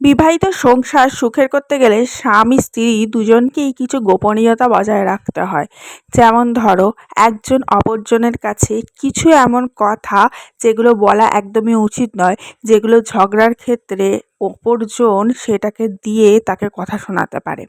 বিবাহিত সংসার সুখের করতে গেলে স্বামী, স্ত্রী দুজনকেই কিছু গোপনীয়তা বজায় রাখতে হয়। যেমন ধরো, একজন অপরজনের কাছে কিছু এমন কথা যেগুলো বলা একদমই উচিত নয়, যেগুলো ঝগড়ার ক্ষেত্রে অপরজন সেটাকে দিয়ে তাকে কথা শোনাতে পারে।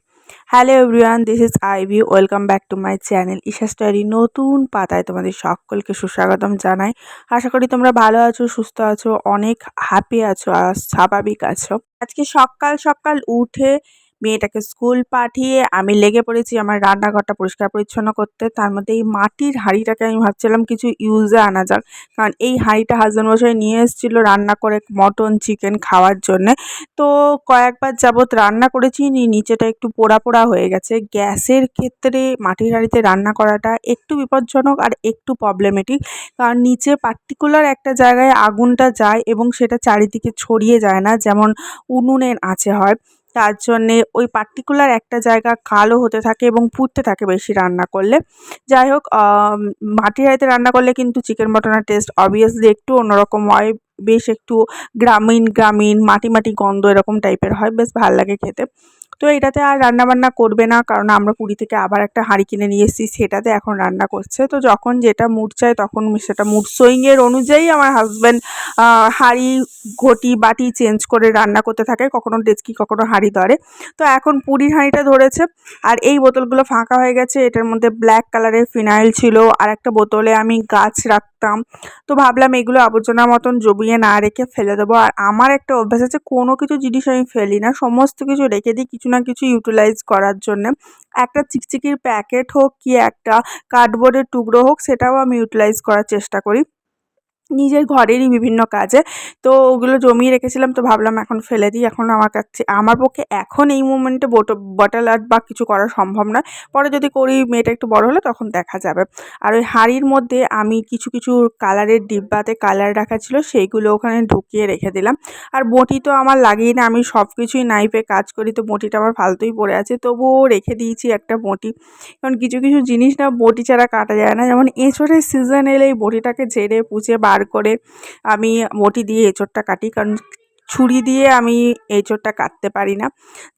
Hello everyone this is Ivy welcome back to my channel Isha study নতুন পাতায় তোমাদের সকলকে সুস্বাগতম জানাই। আশা করি তোমরা ভালো আছো, সুস্থ আছো, অনেক হ্যাপি আছো আর স্বাভাবিক আছো। আজকে সকাল সকাল উঠে মেয়েটাকে স্কুল পাঠিয়ে আমি লেগে পড়েছি, আমার রান্নাঘরটা পরিষ্কার পরিচ্ছন্ন করতে। তার মধ্যে এই মাটির হাঁড়িটাকে আমি ভাবছিলাম কিছু ইউজে আনা যাক। কারণ এই হাঁড়িটা হাজব্যান্ড মশাই নিয়ে এসেছিল রান্না করে মটন চিকেন খাওয়ার জন্যে। তো কয়েকবার যাবৎ রান্না করেছি নিচেটা একটু পোড়া পোড়া হয়ে গেছে। গ্যাসের ক্ষেত্রে মাটির হাঁড়িতে রান্না করাটা একটু বিপজ্জনক আর একটু প্রবলেমেটিক কারণ নিচে পার্টিকুলার একটা জায়গায় আগুনটা যায় এবং সেটা চারিদিকে ছড়িয়ে যায় না, যেমন উনুনের আঁচে হয়। তার জন্যে ওই পার্টিকুলার একটা জায়গা কালো হতে থাকে এবং ফুটতে থাকে বেশি রান্না করলে। যাই হোক মাটির হাঁড়িতে রান্না করলে কিন্তু চিকেন মটনের টেস্ট অবভিয়াসলি একটু অন্যরকম হয়, বেশ একটু গ্রামীণ গ্রামীণ, মাটি মাটি গন্ধ এরকম টাইপের হয়, বেশ ভালো লাগে খেতে। তো এটাতে আর রান্না বান্না করবে না, কারণ আমরা পুরী থেকে আবার একটা হাঁড়ি কিনে নিয়ে এসেছি, সেটাতে এখন রান্না করছে। তো যখন যেটা মুড চায় তখন সেটা মুড সুইংয়ের অনুযায়ী আমার হাজব্যান্ড হাঁড়ি, ঘটি, বাটি চেঞ্জ করে রান্না করতে থাকে, কখনো ডেচকি, কখনো হাঁড়ি ধরে। তো এখন পুরীর হাঁড়িটা ধরেছে, আর এই বোতলগুলো ফাঁকা হয়ে গেছে, এটার মধ্যে ব্ল্যাক কালারের ফিনাইল ছিল, আর একটা বোতলে আমি গাছ রাখতাম তো ভাবলাম এগুলো আবর্জনার মতন জমিয়ে না রেখে ফেলে দেবো। আর আমার একটা অভ্যাস আছে, কোনো কিছু জিনিস আমি ফেলি না। সমস্ত কিছু রেখে দিই কিছু না কিছু ইউটিলাইজ করার জন্য। একটা চিকচিকির প্যাকেট হোক কি একটা কার্ডবোর্ডের টুকরো হোক, সেটাও আমি ইউটিলাইজ করার চেষ্টা করি। নিজের ঘরেরই বিভিন্ন কাজে। তো ওগুলো জমিয়ে রেখেছিলাম, তো ভাবলাম এখন ফেলে দিই। এখন আমার কাছে, আমার পক্ষে এখন এই মুমেন্টে বোটো বটল আর্ট বা কিছু করা সম্ভব নয়। পরে যদি করি, মেয়েটা একটু বড় হলে, তখন দেখা যাবে। আর ওই হাঁড়ির মধ্যে আমি কিছু কিছু কালারের ডিব্বাতে কালার রাখা ছিল, সেইগুলো ওখানে ঢুকিয়ে রেখে দিলাম। আর বটি তো আমার লাগেই না, আমি সব কিছুই নাইফে কাজ করি, তো বটিটা আমার ফালতুই পড়ে আছে। তবুও রেখে দিয়েছি একটা বটি। কারণ কিছু কিছু জিনিস না, বটি ছাড়া কাটা যায় না। যেমন এঁচড়ের সিজন এলে এই বটিটাকে ঝেড়ে, পুচে বার করে আমি মটি দিয়ে এঁচোড়টা কাটি, কারণ ছুরি দিয়ে আমি এঁচোড়টা কাটতে পারি না।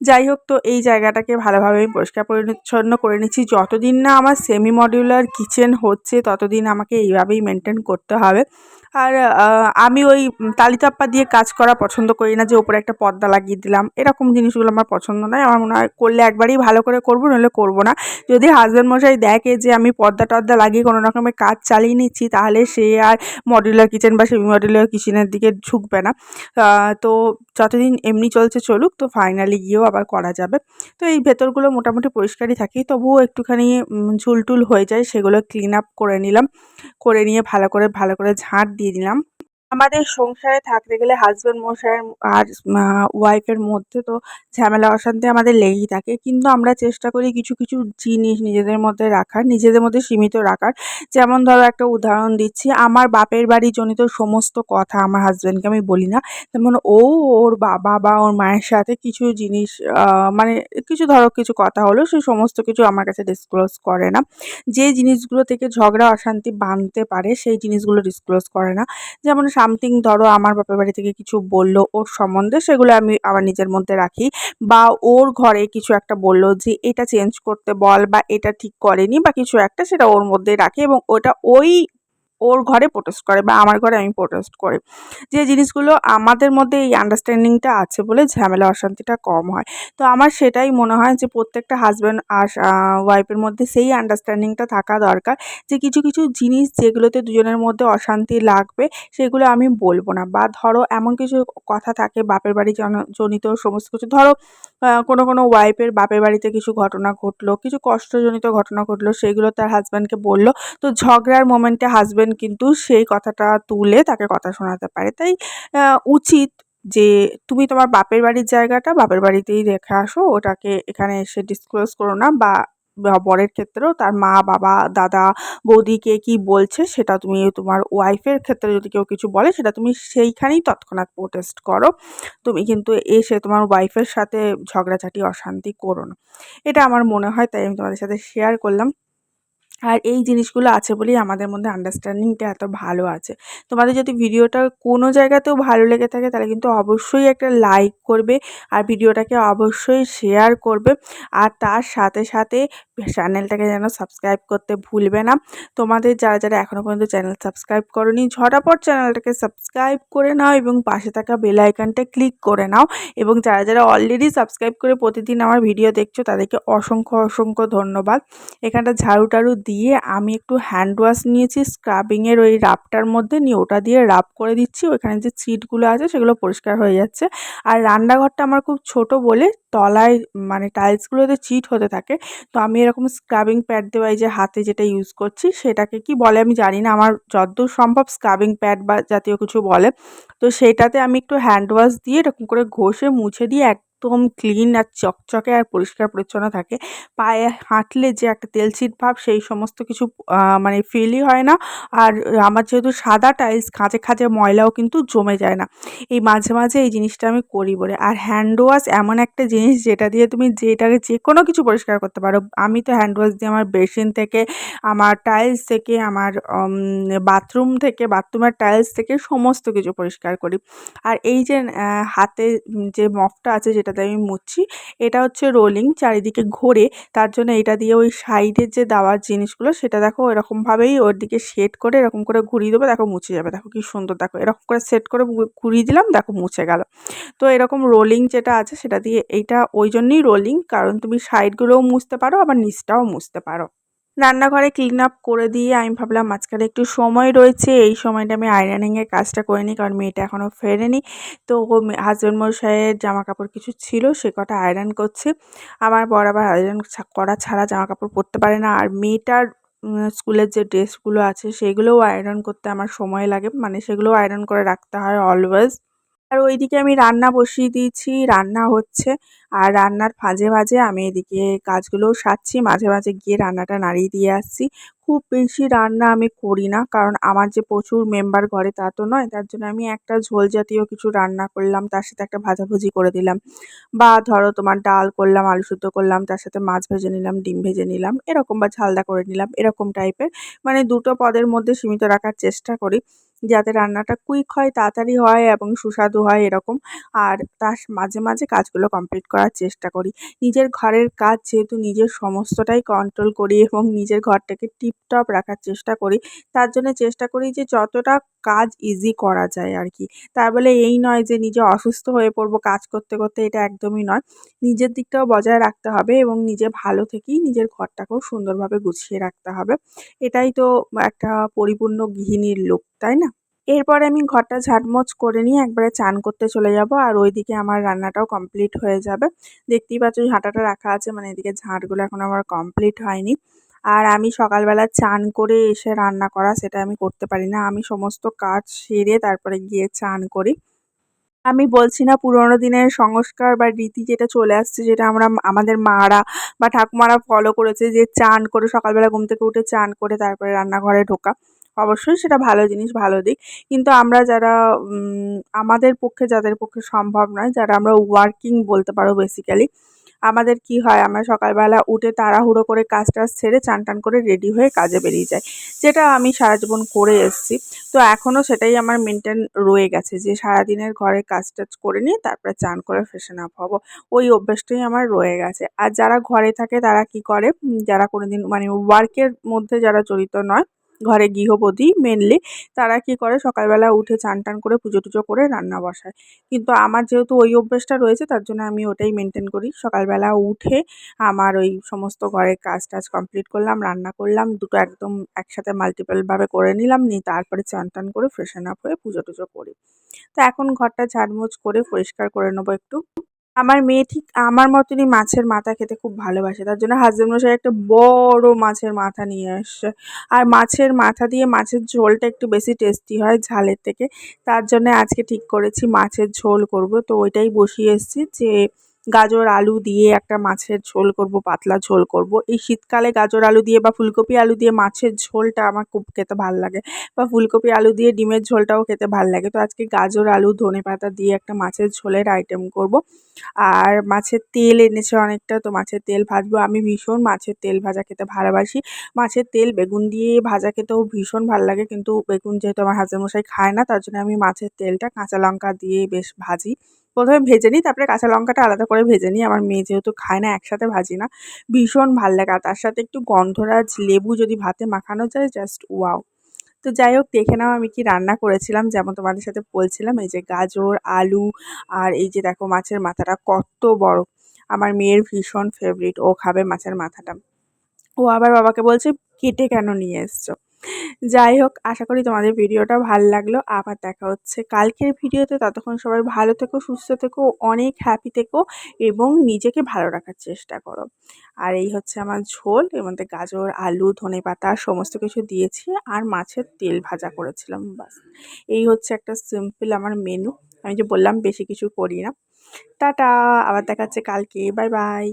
যাই হোক, তো এই জায়গাটাকে ভালোভাবে আমি পরিষ্কার পরিচ্ছন্ন করে নিচ্ছি। যতদিন না আমার সেমি মডিউলার কিচেন হচ্ছে, ততদিন আমাকে এইভাবেই মেনটেন করতে হবে। আর আমি ওই তালিতাপ্পা দিয়ে কাজ করা পছন্দ করি না, যে ওপরে একটা পর্দা লাগিয়ে দিলাম। এরকম জিনিসগুলো আমার পছন্দ নয়। আমার মনে হয় করলে একবারই ভালো করে করব, নইলে করব না। যদি হাজব্যান্ড মশাই দেখে যে আমি পর্দা টর্দা লাগিয়ে কোনো রকমের কাজ চালিয়ে নিচ্ছি, তাহলে সে আর মডিউলার কিচেন বা সেমি মডিউলার কিচেনের দিকে ঝুঁকবে না। তো যতদিন এমনি চলছে চলুক, তো ফাইনালি গিয়েও আবার করা যাবে। তো এই ভেতরগুলো মোটামুটি পরিষ্কারই থাকে। তবুও একটুখানি ঝুলটুল হয়ে যায়, সেগুলো ক্লিন আপ করে নিলাম। করে নিয়ে ভালো করে ভালো করে ঝাঁট দিয়ে দিলাম। আমাদের সংসারে থাকতে গেলে হাজব্যান্ড মশাইয়ের আর ওয়াইফের মধ্যে তো ঝামেলা, অশান্তি আমাদের লেগেই থাকে। কিন্তু আমরা চেষ্টা করি কিছু কিছু জিনিস নিজেদের মধ্যে রাখার, নিজেদের মধ্যে সীমিত রাখার। যেমন ধরো একটা উদাহরণ দিচ্ছি, আমার বাপের বাড়ি জনিত সমস্ত কথা আমার হাজব্যান্ডকে আমি বলি না। যেমন ও, ওর বাবা বা ওর মায়ের সাথে কিছু জিনিস মানে কিছু ধরো কিছু কথা হলো সেই সমস্ত কিছু আমার কাছে ডিসক্লোজ করে না। যে জিনিসগুলো থেকে ঝগড়া, অশান্তি বাঁধতে পারে, সেই জিনিসগুলো ডিসক্লোজ করে না। যেমন সামথিং ধরো আমার বাপের বাড়ি থেকে কিছু বলল ওর সম্বন্ধে, সেগুলো আমি আমার নিজের মধ্যে রাখি। বা ওর ঘরে কিছু একটা বলল যে, এটা চেঞ্জ করতে বল বা এটা ঠিক করেনি বা কিছু একটা, সেটা ওর মধ্যে রাখি এবং ওটা ওই ওর ঘরে প্রোটেস্ট করে বা আমার ঘরে আমি প্রোটেস্ট করি। যে জিনিসগুলো আমাদের মধ্যে এই আন্ডারস্ট্যান্ডিংটা আছে বলে ঝামেলা অশান্তিটা কম হয়। তো আমার সেটাই মনে হয় যে প্রত্যেকটা হাজব্যান্ড আর ওয়াইফের মধ্যে সেই আন্ডারস্ট্যান্ডিংটা থাকা দরকার যে কিছু কিছু জিনিস যেগুলোতে দুজনের মধ্যে অশান্তি লাগবে সেগুলো আমি বলব না। বা ধরো এমন কিছু কথা থাকে বাপের বাড়ি জনিত সমস্ত কিছু। ধরো কোনো কোনো ওয়াইফের বাপের বাড়িতে কিছু ঘটনা ঘটলো, কিছু কষ্টজনিত ঘটনা ঘটলো সেইগুলো তার হাজব্যান্ডকে বলল। তো ঝগড়ার মোমেন্টে হাজব্যান্ড কিন্তু সেই কথাটা তুলে তাকে কথা শোনাতে পারে। তাই উচিত যে তুমি তোমার বাপের বাড়ির জায়গাটা বাপের বাড়িতেই রেখে আসো, ওটাকে এখানে এসে ডিসক্লোজ করো না বা বরের ক্ষেত্রেও তার মা, বাবা, দাদা বৌদিকে কি বলছে সেটা তুমি তোমার ওয়াইফের ক্ষেত্রে যদি কেউ কিছু বলে সেটা তুমি সেইখানেই তৎক্ষণাৎ প্রোটেস্ট করো। তুমি কিন্তু এসে তোমার ওয়াইফের সাথে ঝগড়াঝাটি, অশান্তি করো না। এটা আমার মনে হয়, তাই আমি তোমাদের সাথে শেয়ার করলাম। আর এই জিনিসগুলো আছে বলেই আমাদের মধ্যে আন্ডারস্ট্যান্ডিংটা এত ভালো আছে। তোমাদের যদি ভিডিওটা কোনো জায়গাতেও ভালো লেগে থাকে, তাহলে কিন্তু অবশ্যই একটা লাইক করবে আর ভিডিওটাকে অবশ্যই শেয়ার করবে। আর তার সাথে সাথে চ্যানেলটাকে যেন সাবস্ক্রাইব করতে ভুলবে না। তোমাদের যারা যারা এখনও পর্যন্ত চ্যানেল সাবস্ক্রাইব করনি, ঝটাপট চ্যানেলটাকে সাবস্ক্রাইব করে নাও এবং পাশে থাকা বেল আইকনটা ক্লিক করে নাও। এবং যারা যারা অলরেডি সাবস্ক্রাইব করে প্রতিদিন আমার ভিডিও দেখছ, তাদেরকে অসংখ্য অসংখ্য ধন্যবাদ। এখানটা ঝাড়ু টাড়ু দিয়ে আমি একটু হ্যান্ড ওয়াশ নিয়েছি স্ক্রাবিংয়ের ওই রাবটার মধ্যে নিয়ে ওটা দিয়ে রাব করে দিচ্ছি। ওইখানে যে সিটগুলো আছে সেগুলো পরিষ্কার হয়ে যাচ্ছে। আর রান্নাঘরটা আমার খুব ছোট বলে তলায় মানে টাইলসগুলোতে চিট হতে থাকে। তো আমি এরকম স্ক্রাবিং প্যাড দেওয়া, এই যে হাতে যেটা ইউজ করছি, সেটাকে কি বলে আমি জানি না। আমার যতদূর সম্ভব স্ক্রাবিং প্যাড বা জাতীয় কিছু বলে। তো সেটাতে আমি একটু হ্যান্ড ওয়াশ দিয়ে এরকম করে ঘষে, মুছে দিয়ে এক একদম ক্লিন আর চকচকে আর পরিষ্কার পরিচ্ছন্ন থাকে। পায়ে হাঁটলে যে একটা তেলচিট ভাব, সেই সমস্ত কিছু মানে ফিলই হয় না। আর আমার যেহেতু সাদা টাইলস খাঁচে খাঁচে ময়লাও কিন্তু জমে যায় না। এই মাঝে মাঝে এই জিনিসটা আমি করি বলে। আর হ্যান্ড ওয়াশ এমন একটা জিনিস যেটা দিয়ে তুমি যেটাকে যে কোনো কিছু পরিষ্কার করতে পারো। আমি তো হ্যান্ড ওয়াশ দিয়ে আমার বেসিন থেকে, আমার টাইলস থেকে, আমার বাথরুম থেকে বাথরুমের টাইলস থেকে সমস্ত কিছু পরিষ্কার করি। আর এই যে হাতে যে মফটা আছে, যেটা যেটাতে আমি মুছছি। এটা হচ্ছে রোলিং চারিদিকে ঘোরে। তার জন্য এটা দিয়ে ওই সাইডের যে দেওয়ার জিনিসগুলো, সেটা দেখো এরকমভাবেই ওর দিকে সেট করে এরকম করে ঘুরিয়ে দেবো, দেখো মুছে যাবে। দেখো কি সুন্দর, দেখো এরকম করে সেট করে ঘুরিয়ে দিলাম, দেখো মুছে গেল। তো এরকম রোলিং যেটা আছে, সেটা দিয়ে এইটা ওই জন্যই রোলিং কারণ তুমি সাইডগুলোও মুছতে পারো, আবার নিচটাও মুছতে পারো। রান্নাঘরে ক্লিন আপ করে দিয়ে আমি ভাবলাম মাঝখানে একটু সময় রয়েছে, এই সময়টা আমি আয়রনিংয়ের কাজটা করে নিই কারণ মেয়েটা এখনও ফেরেনি। তো হাজব্যান্ড মশাইয়ের জামা কাপড় কিছু ছিল, সে কটা আয়রন করছে। আমার বর আবার আয়রন করা ছাড়া জামা কাপড় পরতে পারে না। আর মেয়েটার স্কুলের যে ড্রেসগুলো আছে, সেগুলোও আয়রন করতে আমার সময় লাগে। মানে সেগুলোও আয়রন করে রাখতে হয় অলওয়েজ আর ওইদিকে আমি রান্না বসিয়ে দিয়েছি। রান্না হচ্ছে আর রান্নার ফাঁজে ফাঁজে আমি এদিকে কাজগুলোও সারছি। মাঝে মাঝে গিয়ে রান্নাটা নাড়িয়ে দিয়ে আসছি। খুব বেশি রান্না আমি করি না কারণ আমার যে প্রচুর মেম্বার ঘরে তা তো নয়। তার জন্য আমি একটা ঝোল জাতীয় কিছু রান্না করলাম, তার সাথে একটা ভাজাভুজি করে দিলাম। বা ধরো তোমার ডাল করলাম, আলু সুদ্ধ করলাম, তার সাথে মাছ ভেজে নিলাম, ডিম ভেজে নিলাম, এরকম বা ঝালদা করে নিলাম, এরকম টাইপের মানে দুটো পদের মধ্যে সীমিত রাখার চেষ্টা করি। যাতে রান্নাটা কুইক হয়, তাড়াতাড়ি হয় এবং সুস্বাদু হয় এরকম। আর তার মাঝে মাঝে কাজগুলো কমপ্লিট করার চেষ্টা করি। নিজের ঘরের কাজ যেহেতু নিজের সমস্তটাই কন্ট্রোল করি এবং নিজের ঘরটাকে টিপটপ রাখার চেষ্টা করি, তার জন্য চেষ্টা করি যে যতটা কাজ ইজি করা যায় আর কি তার বলে এই নয় যে নিজে অসুস্থ হয়ে পড়ব কাজ করতে করতে এটা একদমই নয়। নিজের দিকটাও বজায় রাখতে হবে এবং নিজে ভালো থেকেই নিজের ঘরটাকেও সুন্দরভাবে গুছিয়ে রাখতে হবে। এটাই তো একটা পরিপূর্ণ গৃহিণীর লোক তাই না? এরপরে আমি ঘরটা ঝাঁটমোছ করে নিয়ে একবারে চান করতে চলে যাব আর ওইদিকে আমার রান্নাটাও কমপ্লিট হয়ে যাবে। দেখতেই পাচ্ছ ঝাঁটাটা রাখা আছে মানে এদিকে ঝাঁটগুলো এখন আমার কমপ্লিট হয়নি। আর আমি সকালবেলা চান করে এসে রান্না করা সেটা আমি করতে পারি না। আমি সমস্ত কাজ সেরে তারপরে গিয়ে চান করি। আমি বলছি না পুরোনো দিনের সংস্কার বা রীতি যেটা চলে আসছে, যেটা আমরা আমাদের মারা বা ঠাকুমারা ফলো করেছে যে চান করে সকালবেলা ঘুম থেকে উঠে চান করে তারপরে রান্নাঘরে ঢোকা। অবশ্যই সেটা ভালো জিনিস, ভালো দিক। কিন্তু আমরা যারা আমাদের পক্ষে, যাদের পক্ষে সম্ভব নয়, যারা আমরা ওয়ার্কিং বলতে পারো বেসিক্যালি আমাদের কি হয়, আমরা সকালবেলা উঠে তাড়াহুড়ো করে কাজ টাজ ছেড়ে চান টান করে রেডি হয়ে কাজে বেরিয়ে যাই, যেটা আমি সারা জীবন করে এসেছি। তো এখনও সেটাই আমার মেনটেন রয়ে গেছে যে সারাদিনের ঘরে কাজ টাজ করে নিয়ে তারপরে চান করে ফ্রেশন আপ হব। ওই অভ্যেসটাই আমার রয়ে গেছে। আর যারা ঘরে থাকে তারা কি করে যারা কোনোদিন মানে ওয়ার্কের মধ্যে যারা জড়িত নয় ঘরে গৃহবধূ মেনলি তারা কী করে? সকালবেলা উঠে চান টান করে পুজো টুজো করে রান্না বসায়। কিন্তু আমার যেহেতু ওই অভ্যেসটা রয়েছে, তার জন্য আমি ওটাই মেনটেন করি। সকালবেলা উঠে আমার ওই সমস্ত ঘরের কাজ টাজ কমপ্লিট করলাম, রান্না করলাম, দুটো একদম একসাথে মাল্টিপলভাবে করে নিলাম, নিয়ে তারপরে চান টান করে ফ্রেশন আপ হয়ে পুজো টুজো করি। তো এখন ঘরটা ঝাড়মোছ করে পরিষ্কার করে নেব একটু। আমার মেয়ে ঠিক আমার মতনই মাছের মাথা খেতে খুব ভালোবাসে। তার জন্য হাজবেন্ড মশাই একটা বড় মাছের মাথা নিয়ে আসছে আর মাছের মাথা দিয়ে মাছের ঝোলটা একটু বেশি টেস্টি হয় ঝালের থেকে। তার জন্য আজকে ঠিক করেছি মাছের ঝোল করব। তো ওইটাই বসিয়ে এসেছি যে গাজর, আলু দিয়ে একটা মাছের ঝোল করব, পাতলা ঝোল করব। এই শীতকালে গাজর, আলু দিয়ে বা ফুলকপি, আলু দিয়ে মাছের ঝোলটা আমার খুব খেতে ভালো লাগে বা ফুলকপি, আলু দিয়ে ডিমের ঝোলটাও খেতে ভালো লাগে। তো আজকে গাজর, আলু, ধনে পাতা দিয়ে একটা মাছের ঝোলের আইটেম করব। আর মাছের তেল এনেছে অনেকটা, তো মাছের তেল ভাজবো। আমি ভীষণ মাছের তেল ভাজা খেতে ভালোবাসি। মাছের তেল বেগুন দিয়ে ভাজা খেতেও ভীষণ ভালো লাগে, কিন্তু বেগুন যেহেতু আমার হাজার মশাই খায় না, তার জন্য আমি মাছের তেলটা কাঁচা লঙ্কা দিয়ে বেশ ভাজি। প্রথমে ভেজে নিই, তারপরে কাঁচা লঙ্কাটা আলাদা করে ভেজে নিই। আমার মেয়ে যেহেতু খায় না, একসাথে ভাজি না। ভীষণ ভালো লাগে আর তার সাথে একটু গন্ধরাজ লেবু যদি ভাতে মাখানো যায় জাস্ট ওয়াও তো যাই হোক, দেখে নাও আমি কি রান্না করেছিলাম, যেমন তোমাদের সাথে বলছিলাম, এই যে গাজর, আলু আর এই যে দেখো মাছের মাথাটা কত বড়। আমার মেয়ের ভীষণ ফেভারিট ও খাবে মাছের মাথাটা। ও আবার বাবাকে বলছে, কেটে কেন নিয়ে এসছো? যাই হোক আশা করি তোমাদের ভিডিওটা ভালো লাগল। আবার দেখা হচ্ছে কালকের ভিডিওতে। ততক্ষণ সবাই ভালো থেকো, সুস্থ থেকো, অনেক হ্যাপি থেকো এবং নিজেকে ভালো রাখার চেষ্টা করো। আর এই হচ্ছে আমার ঝোল, এর মধ্যে গাজর, আলু, ধনে পাতা সমস্ত কিছু দিয়েছি আর মাছের তেল ভাজা করেছিলাম, বাস। এই হচ্ছে একটা সিম্পল আমার মেনু আমি যে বললাম বেশি কিছু করি না। টাটা! আবার দেখা হচ্ছে কালকে। Bye bye!